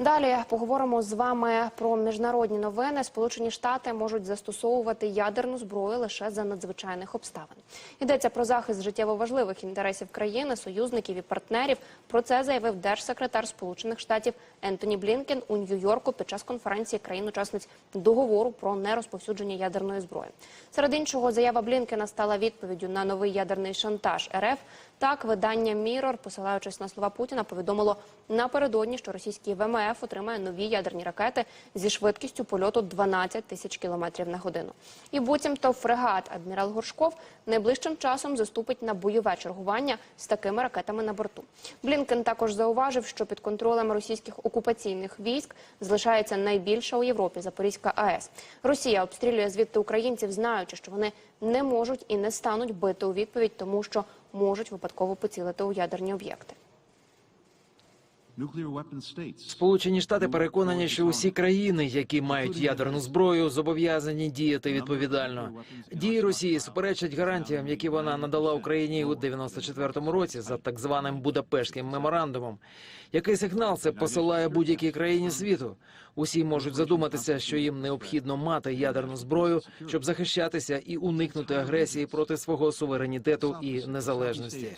Далі поговоримо з вами про міжнародні новини. Сполучені Штати можуть застосовувати ядерну зброю лише за надзвичайних обставин. Йдеться про захист життєво важливих інтересів країни, союзників і партнерів. Про це заявив держсекретар Сполучених Штатів Ентоні Блінкен у Нью-Йорку під час конференції країн-учасниць договору про нерозповсюдження ядерної зброї. Серед іншого, заява Блінкена стала відповіддю на новий ядерний шантаж РФ. Так, видання Мірор, посилаючись на слова Путіна, повідомило напередодні, що російський ВМФ отримає нові ядерні ракети зі швидкістю польоту 12 тисяч кілометрів на годину. І буцімто фрегат адмірал Горшков найближчим часом заступить на бойове чергування з такими ракетами на борту. Блінкен також зауважив, що під контролем російських окупаційних військ залишається найбільша у Європі Запорізька АЕС. Росія обстрілює звідти українців, знаючи, що вони не можуть і не стануть бити у відповідь, тому що можуть випадково поцілити у ядерні об'єкти. Сполучені Штати переконані, що усі країни, які мають ядерну зброю, зобов'язані діяти відповідально. Дії Росії суперечать гарантіям, які вона надала Україні у 94-му році за так званим Будапештським меморандумом. Який сигнал це посилає будь-якій країні світу? Усі можуть задуматися, що їм необхідно мати ядерну зброю, щоб захищатися і уникнути агресії проти свого суверенітету і незалежності.